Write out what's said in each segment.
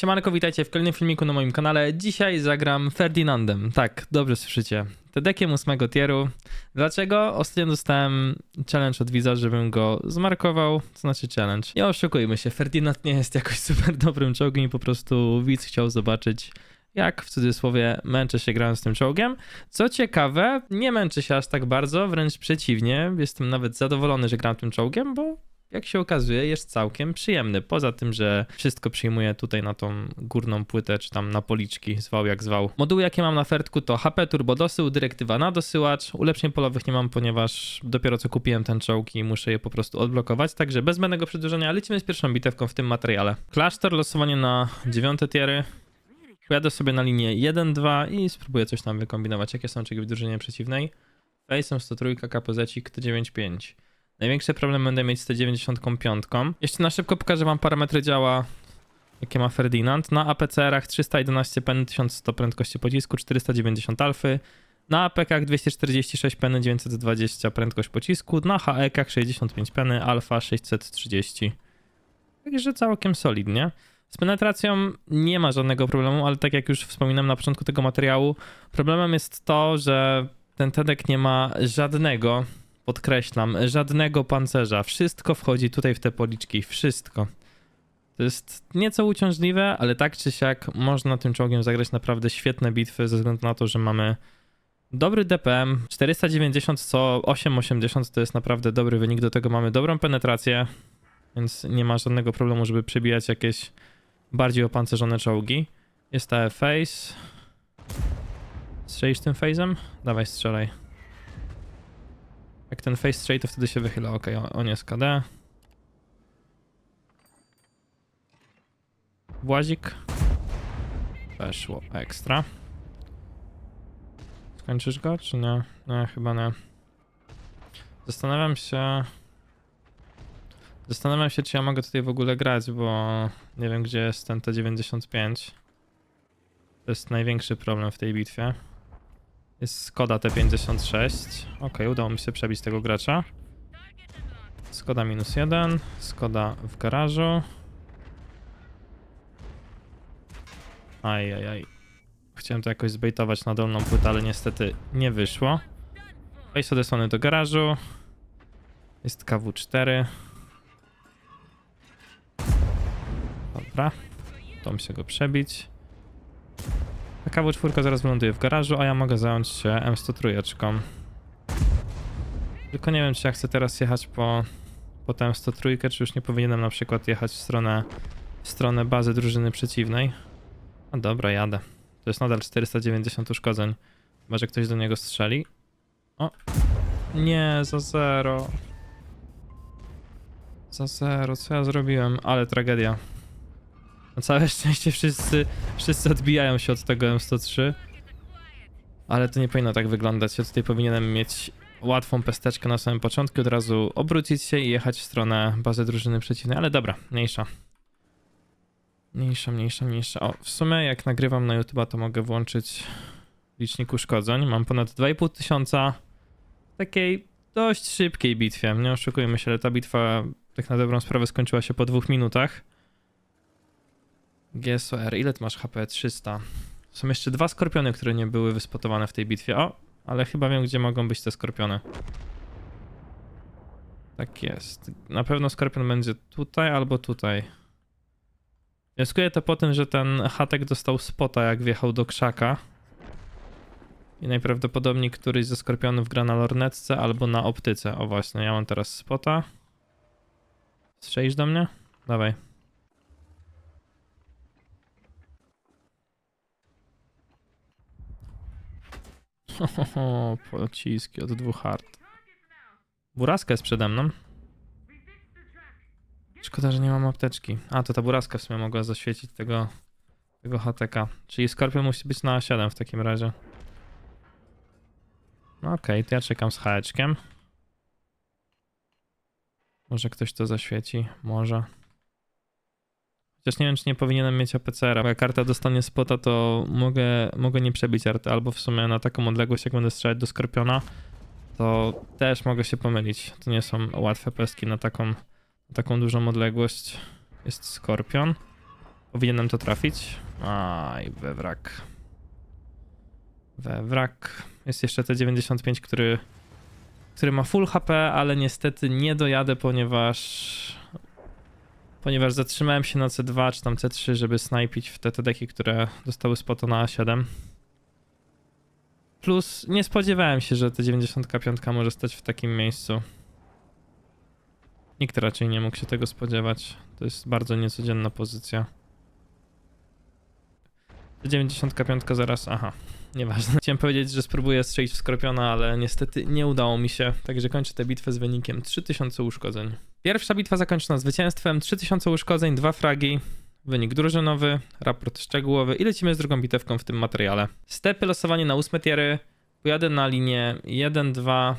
Siemanko, witajcie w kolejnym filmiku na moim kanale. Dzisiaj zagram Ferdinandem. Tak, dobrze słyszycie. Tedekiem ósmego tieru. Dlaczego? Ostatnio dostałem challenge od widza, żebym go zmarkował. To znaczy challenge. Nie oszukujmy się, Ferdinand nie jest jakoś super dobrym czołgiem i po prostu widz chciał zobaczyć jak w cudzysłowie męczę się grając tym czołgiem. Co ciekawe, nie męczę się aż tak bardzo, wręcz przeciwnie. Jestem nawet zadowolony, że gram tym czołgiem, bo jak się okazuje, jest całkiem przyjemny. Poza tym, że wszystko przyjmuje tutaj na tą górną płytę, czy tam na policzki, zwał jak zwał. Moduły, jakie mam na fertku, to HP Turbo Dosył, dyrektywa na dosyłacz. Ulepszeń polowych nie mam, ponieważ dopiero co kupiłem ten czołg i muszę je po prostu odblokować. Także bez zbędnego przedłużenia lecimy z pierwszą bitewką w tym materiale. Klasztor, losowanie na dziewiąte tiery. Pojadę sobie na linię 1-2 i spróbuję coś tam wykombinować. Jakie są czołgi w drużynie przeciwnej? Face'em 103, KPZ-cik, T95. Największy problem będę mieć z T95. Jeszcze na szybko pokażę wam parametry działa, jakie ma Ferdinand. Na APCR-ach 311 pen, 1100 prędkości pocisku, 490 alfy. Na APK 246 peny, 920 prędkość pocisku. Na HEK 65 peny, alfa 630. Także całkiem solidnie. Z penetracją nie ma żadnego problemu, ale tak jak już wspominałem na początku tego materiału, problemem jest to, że ten Tedek nie ma żadnego, podkreślam, żadnego pancerza. Wszystko wchodzi tutaj w te policzki, wszystko. To jest nieco uciążliwe, ale tak czy siak można tym czołgiem zagrać naprawdę świetne bitwy ze względu na to, że mamy dobry DPM, 490 co 880 to jest naprawdę dobry wynik, do tego mamy dobrą penetrację, więc nie ma żadnego problemu, żeby przebijać jakieś bardziej opancerzone czołgi. Jest ta face. Strzelisz tym phase'em? Dawaj, strzelaj. Jak ten face strzeli, to wtedy się wychyla. Ok, on jest KD. Włazik. Weszło ekstra. Skończysz go, czy nie? Nie, chyba nie. Zastanawiam się... Zastanawiam się, czy ja mogę tutaj w ogóle grać, bo nie wiem, gdzie jest ten T95. To jest największy problem w tej bitwie. Jest Skoda T56. Ok, udało mi się przebić tego gracza. Skoda minus jeden. Skoda w garażu. Ajajaj. Chciałem to jakoś zbejtować na dolną płytę, ale niestety nie wyszło. Face odesłany do garażu. Jest KW4. Dobra. To mi się go przebić. A KW4 zaraz wyląduje w garażu, a ja mogę zająć się M103. Tylko nie wiem, czy ja chcę teraz jechać po, po tę M103, czy już nie powinienem na przykład jechać w stronę, w stronę bazy drużyny przeciwnej. A dobra, jadę. To jest nadal 490 uszkodzeń. Chyba, że ktoś do niego strzeli. O! Nie, za zero. Za zero, co ja zrobiłem? Ale tragedia. Na całe szczęście wszyscy, wszyscy odbijają się od tego M103. Ale to nie powinno tak wyglądać. Ja tutaj powinienem mieć łatwą pesteczkę na samym początku, od razu obrócić się i jechać w stronę bazy drużyny przeciwnej. Ale dobra, mniejsza. Mniejsza, mniejsza, mniejsza. O, w sumie jak nagrywam na YouTube'a, to mogę włączyć licznik uszkodzeń. Mam ponad 2,5 tysiąca w takiej dość szybkiej bitwie. Nie oszukujmy się, ale ta bitwa tak na dobrą sprawę skończyła się po dwóch minutach. GSOR, ile ty masz HP? 300. Są jeszcze dwa skorpiony, które nie były wyspotowane w tej bitwie. O, ale chyba wiem, gdzie mogą być te skorpiony. Tak jest. Na pewno skorpion będzie tutaj albo tutaj. Wnioskuję to po tym, że ten hatek dostał spota, jak wjechał do krzaka. I najprawdopodobniej któryś ze skorpionów gra na lornetce albo na optyce. O właśnie, ja mam teraz spota. Strzelisz do mnie? Dawaj. Ohoho, pociski od dwóch hard. Buraska jest przede mną. Szkoda, że nie mam apteczki. A, to ta buraska w sumie mogła zaświecić tego, tego HTK. Czyli Skorpion musi być na 7 w takim razie. No okej, to ja czekam z haeczkiem. Może ktoś to zaświeci? Może. Chociaż nie wiem, czy nie powinienem mieć APCR-a. Bo jak karta dostanie spota, to mogę, mogę nie przebić arty, albo w sumie na taką odległość, jak będę strzelać do Skorpiona, to też mogę się pomylić. To nie są łatwe pestki na taką, na taką dużą odległość. Jest Skorpion. Powinienem to trafić. Aj, we wrak. We wrak. Jest jeszcze T95, który, który ma full HP, ale niestety nie dojadę, ponieważ ponieważ zatrzymałem się na C2 czy tam C3, żeby snajpić w te TDki, które dostały spota na A7. Plus nie spodziewałem się, że T95 może stać w takim miejscu. Nikt raczej nie mógł się tego spodziewać. To jest bardzo niecodzienna pozycja. T95 zaraz, aha, nieważne. Chciałem powiedzieć, że spróbuję strzelić w Skorpiona, ale niestety nie udało mi się, także kończę tę bitwę z wynikiem 3000 uszkodzeń. Pierwsza bitwa zakończona zwycięstwem, 3000 uszkodzeń, dwa fragi, wynik drużynowy, raport szczegółowy i lecimy z drugą bitewką w tym materiale. Stepy, losowanie na ósme tiery, pojadę na linię 1-2,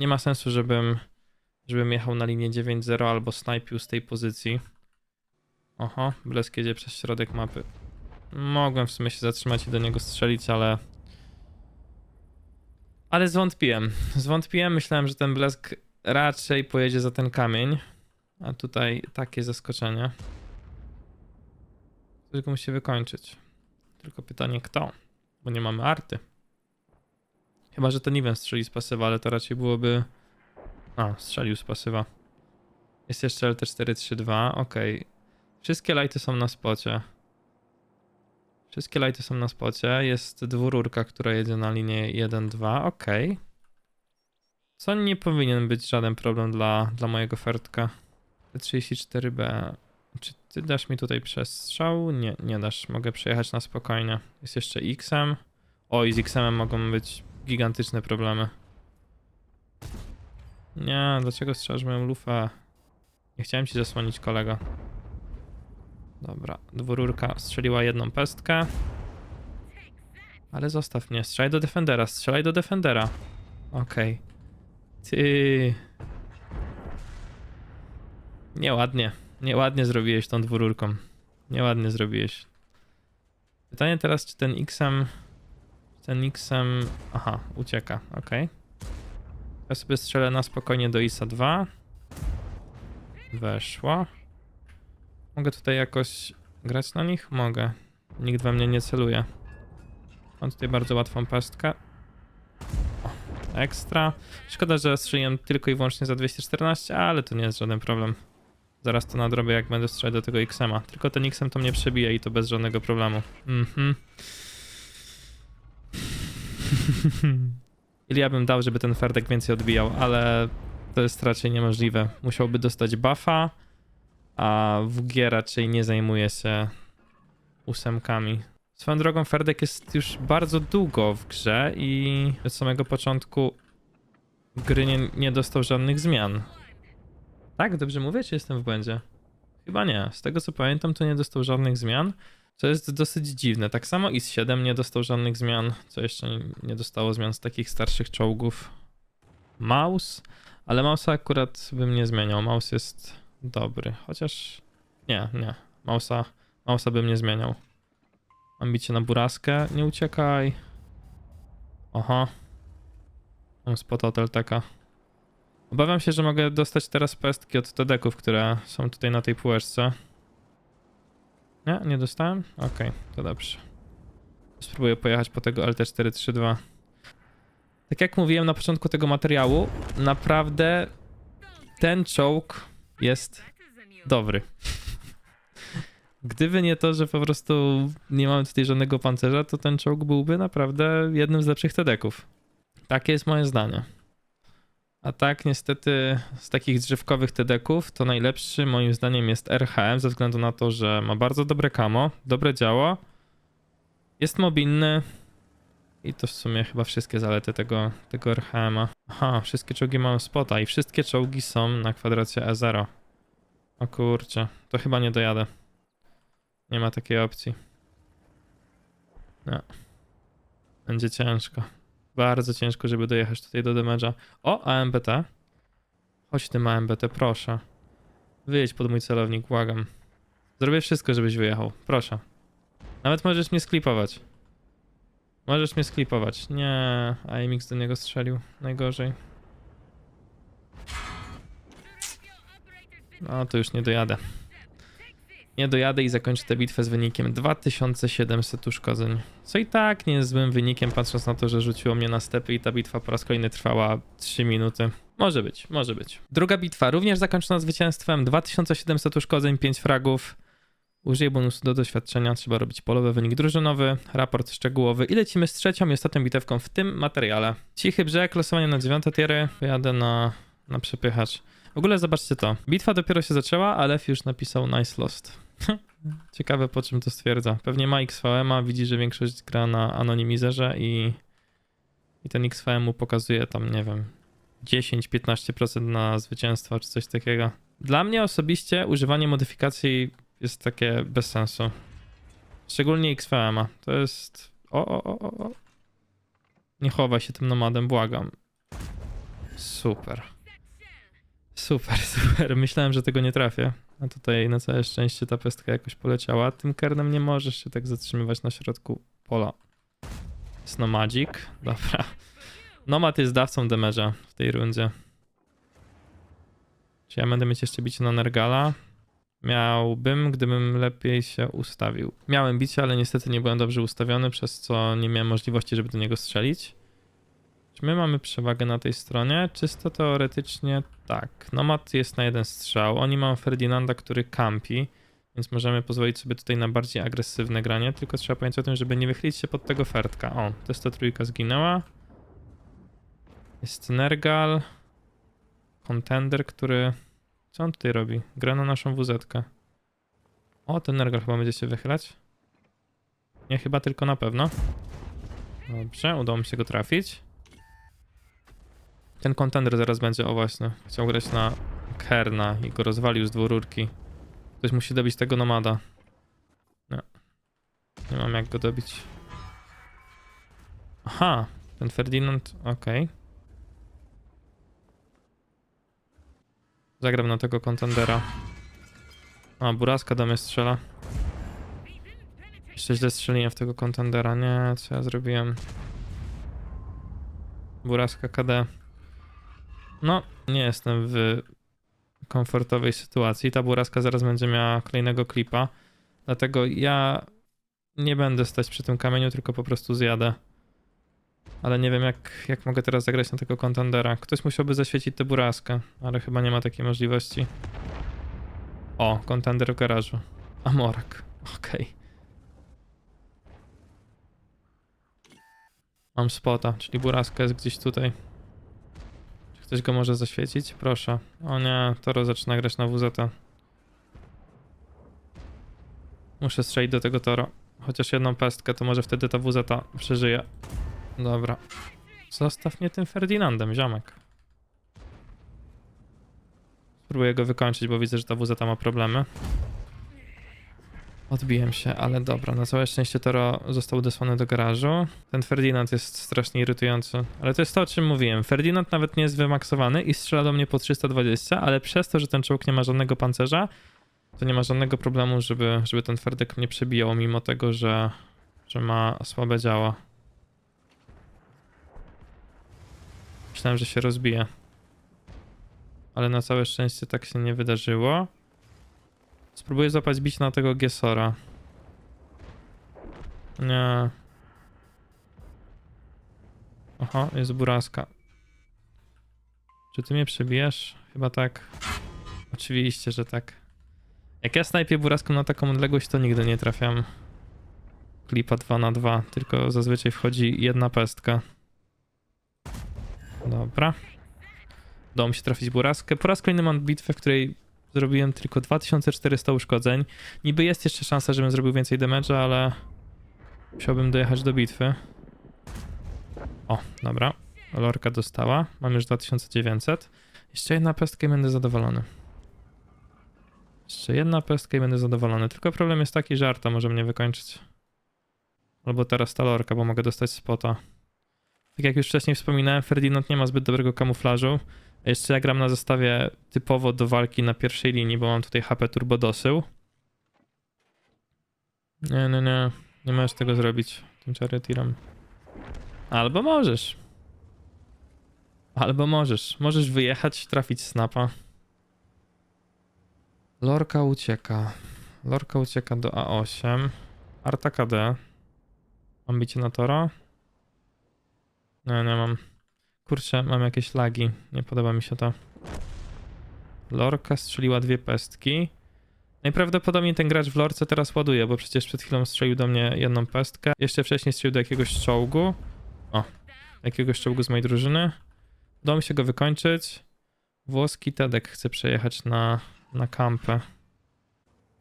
nie ma sensu, żebym, żebym jechał na linię 9-0 albo snajpił z tej pozycji. Oho, Blesk jedzie przez środek mapy. Mogłem w sumie się zatrzymać i do niego strzelić, ale. Ale zwątpiłem. Zwątpiłem, myślałem, że ten blesk raczej pojedzie za ten kamień. A tutaj takie zaskoczenie. Tylko musi wykończyć. Tylko pytanie kto? Bo nie mamy arty. Chyba, że ten Niven strzeli z pasywa, ale to raczej byłoby. A, strzelił z pasywa. Jest jeszcze LT432, okej. Wszystkie lighty są na spocie. Wszystkie lighty są na spocie. Jest dwururka, która jedzie na linię 1-2. Ok. Co nie powinien być żaden problem dla, dla mojego fertka. T34B. Czy ty dasz mi tutaj przestrzał? Nie, nie dasz. Mogę przejechać na spokojnie. Jest jeszcze X-em. O, i z X-em mogą być gigantyczne problemy. Nie, dlaczego strzelasz moją lufę? Nie chciałem ci zasłonić kolego. Dobra, dwururka strzeliła jedną pestkę. Ale zostaw mnie, strzelaj do Defendera, strzelaj do Defendera. Okej. Ty. Nieładnie, nieładnie zrobiłeś tą dwururką. Nieładnie zrobiłeś. Pytanie teraz, czy ten X-em... Ten X-em... Aha, ucieka, okej. Ja sobie strzelę na spokojnie do ISA 2. Weszła. Mogę tutaj jakoś grać na nich? Mogę. Nikt we mnie nie celuje. Mam tutaj bardzo łatwą pestkę. O, ekstra. Szkoda, że strzeliłem tylko i wyłącznie za 214, ale to nie jest żaden problem. Zaraz to nadrobię, jak będę strzelać do tego XM-a. Tylko ten XM to mnie przebije i to bez żadnego problemu. Mhm. Ili ja bym dał, żeby ten Ferdek więcej odbijał, ale to jest raczej niemożliwe. Musiałby dostać buffa, a WG raczej nie zajmuje się ósemkami. Swoją drogą Ferdek jest już bardzo długo w grze i od samego początku gry nie, nie dostał żadnych zmian. Tak? Dobrze mówię, czy jestem w błędzie? Chyba nie. Z tego co pamiętam, to nie dostał żadnych zmian, co jest dosyć dziwne. Tak samo IS-7 nie dostał żadnych zmian, co jeszcze nie dostało zmian z takich starszych czołgów. Maus, ale Mausa akurat bym nie zmieniał. Maus jest dobry, chociaż nie, nie. Mausa, Mausa bym nie zmieniał. Ambicie na buraskę, nie uciekaj. Oho. Mam spot hotel taka. Obawiam się, że mogę dostać teraz pestki od TDK-ów, które są tutaj na tej półeczce. Nie, nie dostałem? Okej, to dobrze. Spróbuję pojechać po tego LT432. Tak jak mówiłem na początku tego materiału, naprawdę ten czołg jest dobry. Gdyby nie to, że po prostu nie mamy tutaj żadnego pancerza, to ten czołg byłby naprawdę jednym z lepszych TD-ków. Takie jest moje zdanie. A tak, niestety, z takich drzewkowych TD-ków, to najlepszy moim zdaniem jest RHM, ze względu na to, że ma bardzo dobre camo, dobre działo, jest mobilny i to w sumie chyba wszystkie zalety tego, tego RHM-a. Aha, wszystkie czołgi mają spota i wszystkie czołgi są na kwadracie E0. O kurczę, to chyba nie dojadę. Nie ma takiej opcji. Nie. Będzie ciężko. Bardzo ciężko, żeby dojechać tutaj do damage'a. O, AMBT. Chodź tym AMBT, proszę. Wyjedź pod mój celownik, błagam. Zrobię wszystko, żebyś wyjechał. Proszę. Nawet możesz mnie sklipować. Możesz mnie sklipować. Nie, AMX do niego strzelił. Najgorzej. No, to już nie dojadę. nie dojadę i zakończę tę bitwę z wynikiem 2700 uszkodzeń. Co i tak nie jest złym wynikiem, patrząc na to, że rzuciło mnie na stepy i ta bitwa po raz kolejny trwała 3 minuty. Może być, może być. Druga bitwa, również zakończona zwycięstwem, 2700 uszkodzeń, 5 fragów. Użyję bonusu do doświadczenia, trzeba robić polowy wynik drużynowy, raport szczegółowy i lecimy z trzecią i ostatnią bitewką w tym materiale. Cichy brzeg, losowanie na dziewiąte tiery, pojadę na, na przepychacz. W ogóle zobaczcie to. Bitwa dopiero się zaczęła, a Lef już napisał nice lost. Ciekawe po czym to stwierdza. Pewnie ma XVM-a, widzi, że większość gra na anonimizerze i, i ten XVM mu pokazuje tam, nie wiem, 10-15% na zwycięstwo czy coś takiego. Dla mnie osobiście używanie modyfikacji jest takie bez sensu. Szczególnie XVM-a. To jest... O, o, o, o. Nie chowaj się tym nomadem, błagam. Super. Super, super. Myślałem, że tego nie trafię. A tutaj na całe szczęście ta pestka jakoś poleciała. Tym kernem nie możesz się tak zatrzymywać na środku pola. Jest nomadzik. Dobra. Nomad jest dawcą damage'a w tej rundzie. Czy ja będę mieć jeszcze bicie na Nergala? Miałbym, gdybym lepiej się ustawił. Miałem bicie, ale niestety nie byłem dobrze ustawiony, przez co nie miałem możliwości, żeby do niego strzelić. Czy my mamy przewagę na tej stronie? Czysto teoretycznie tak. Nomad jest na jeden strzał. Oni mają Ferdinanda, który kampi, więc możemy pozwolić sobie tutaj na bardziej agresywne granie, tylko trzeba pamiętać o tym, żeby nie wychylić się pod tego Ferdka. O, to trójka zginęła. Jest Nergal. Contender, który... Co on tutaj robi? Gra na naszą wz -kę. O, ten Nergal chyba będzie się wychylać. Nie, chyba tylko na pewno. Dobrze, udało mi się go trafić. Ten kontender zaraz będzie, o właśnie, chciał grać na Kerna i go rozwalił z dwururki. Ktoś musi dobić tego nomada. Nie. Nie mam jak go dobić. Aha, ten Ferdinand, okej. Zagram na tego kontendera. A, Buraska do mnie strzela. Jeszcze źle strzeliłem w tego kontendera. Nie, co ja zrobiłem? Buraska KD. No, nie jestem w komfortowej sytuacji. Ta buraska zaraz będzie miała kolejnego klipa. Dlatego ja nie będę stać przy tym kamieniu, tylko po prostu zjadę. Ale nie wiem, jak, jak mogę teraz zagrać na tego kontendera. Ktoś musiałby zaświecić tę buraskę, ale chyba nie ma takiej możliwości. O, kontender w garażu. Amorak. Okej. Mam spota, czyli buraska jest gdzieś tutaj. Czy ktoś go może zaświecić? Proszę. O nie, Toro zaczyna grać na WZ. Muszę strzelić do tego Toro. Chociaż jedną pestkę, to może wtedy ta WZ przeżyje. Dobra. Zostaw mnie tym Ferdinandem, ziomek. Spróbuję go wykończyć, bo widzę, że ta WZ ma problemy. Odbiłem się, ale dobra, na całe szczęście Toro został odesłany do garażu. Ten Ferdinand jest strasznie irytujący, ale to jest to, o czym mówiłem. Ferdinand nawet nie jest wymaksowany i strzela do mnie po 320, ale przez to, że ten czołg nie ma żadnego pancerza, to nie ma żadnego problemu, żeby, żeby ten Ferdek mnie przebijał, mimo tego, że, że ma słabe działa. Myślałem, że się rozbije. Ale na całe szczęście tak się nie wydarzyło. Spróbuję złapać bić na tego Gesora. Nie. Oho, jest buraska. Czy ty mnie przebijesz? Chyba tak. Oczywiście, że tak. Jak ja snajpię buraską na taką odległość, to nigdy nie trafiam. Klipa 2 na 2 tylko zazwyczaj wchodzi jedna pestka. Dobra. Udało mi się trafić buraskę. Po raz kolejny mam bitwę, w której zrobiłem tylko 2400 uszkodzeń. Niby jest jeszcze szansa, żebym zrobił więcej damage'a, ale musiałbym dojechać do bitwy. O, dobra. Lorka dostała. Mam już 2900. Jeszcze jedna pestka i będę zadowolony. Jeszcze jedna pestka i będę zadowolony. Tylko problem jest taki, że Arta może mnie wykończyć. Albo teraz ta lorka, bo mogę dostać spota. Tak jak już wcześniej wspominałem, Ferdinand nie ma zbyt dobrego kamuflażu. Jeszcze ja gram na zestawie typowo do walki na pierwszej linii, bo mam tutaj HP turbo dosył. Nie, nie, nie. Nie możesz tego zrobić tym chariotirem. Albo możesz. Albo możesz. Możesz wyjechać, trafić snapa. Lorka ucieka. Lorka ucieka do A8. Arta KD. Mam bicie na Toro? Nie, nie mam. Kurczę, mam jakieś lagi. Nie podoba mi się to. Lorka strzeliła dwie pestki. Najprawdopodobniej ten gracz w lorce teraz ładuje, bo przecież przed chwilą strzelił do mnie jedną pestkę. Jeszcze wcześniej strzelił do jakiegoś czołgu. O, jakiegoś czołgu z mojej drużyny. Udało mi się go wykończyć. Włoski Tedek chce przejechać na, na kampę.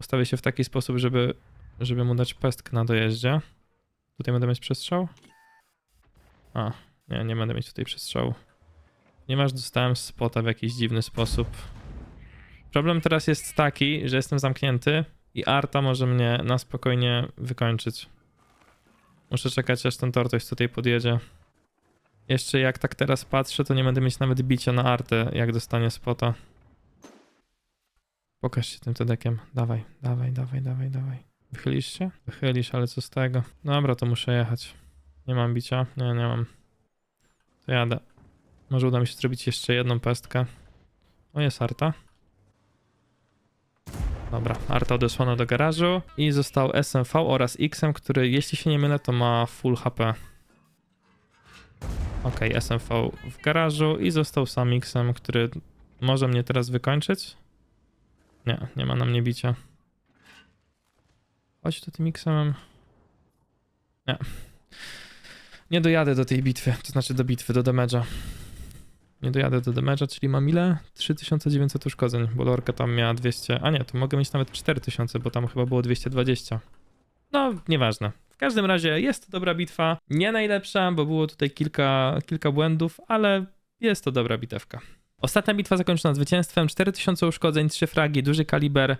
Ustawię się w taki sposób, żeby, żeby mu dać pestkę na dojeździe. Tutaj będę mieć przestrzał? A, nie, nie będę mieć tutaj przestrzału. Ponieważ dostałem spota w jakiś dziwny sposób. Problem teraz jest taki, że jestem zamknięty i Arta może mnie na spokojnie wykończyć. Muszę czekać aż ten tortoise tutaj podjedzie. Jeszcze jak tak teraz patrzę, to nie będę mieć nawet bicia na Artę, jak dostanie spota. Pokaż się tym tedekiem. Dawaj, dawaj, dawaj, dawaj, dawaj. Wychylisz się? Wychylisz, ale co z tego? Dobra, to muszę jechać. Nie mam bicia? Nie, nie mam. To jadę. Może uda mi się zrobić jeszcze jedną pestkę. O, jest Arta. Dobra, Arta odesłana do garażu i został SMV oraz XM, który jeśli się nie mylę to ma full HP. Ok, SMV w garażu i został sam XM, który może mnie teraz wykończyć. Nie, nie ma na mnie bicia. Chodź tu tym XM. Nie. Nie dojadę do tej bitwy, to znaczy do bitwy, do damage'a. Nie dojadę do damage'a, czyli mam ile? 3900 uszkodzeń, bo lorka tam miała 200, a nie, to mogę mieć nawet 4000, bo tam chyba było 220. No, nieważne. W każdym razie jest to dobra bitwa. Nie najlepsza, bo było tutaj kilka, kilka błędów, ale jest to dobra bitewka. Ostatnia bitwa zakończona zwycięstwem. 4000 uszkodzeń, 3 fragi, duży kaliber,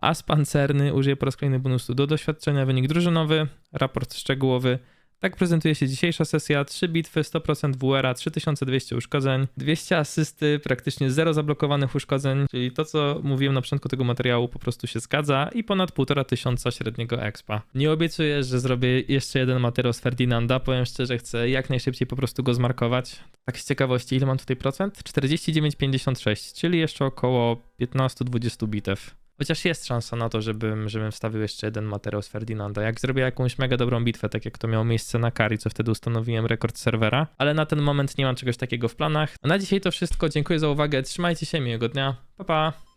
as pancerny. Użyję po raz kolejny bonusu do doświadczenia. Wynik drużynowy, raport szczegółowy. Tak prezentuje się dzisiejsza sesja. 3 bitwy, 100% WR, 3200 uszkodzeń, 200 asysty, praktycznie 0 zablokowanych uszkodzeń, czyli to, co mówiłem na początku tego materiału, po prostu się zgadza i ponad 1,5 tysiąca średniego expa. Nie obiecuję, że zrobię jeszcze jeden materiał z Ferdinanda, powiem szczerze, chcę jak najszybciej po prostu go zmarkować. Tak z ciekawości, ile mam tutaj procent? 49,56, czyli jeszcze około 15-20 bitew. Chociaż jest szansa na to, żebym, żebym wstawił jeszcze jeden materiał z Ferdinanda. Jak zrobię jakąś mega dobrą bitwę, tak jak to miało miejsce na Kari, co wtedy ustanowiłem rekord serwera. Ale na ten moment nie mam czegoś takiego w planach. A na dzisiaj to wszystko. Dziękuję za uwagę. Trzymajcie się, miłego dnia. Pa pa!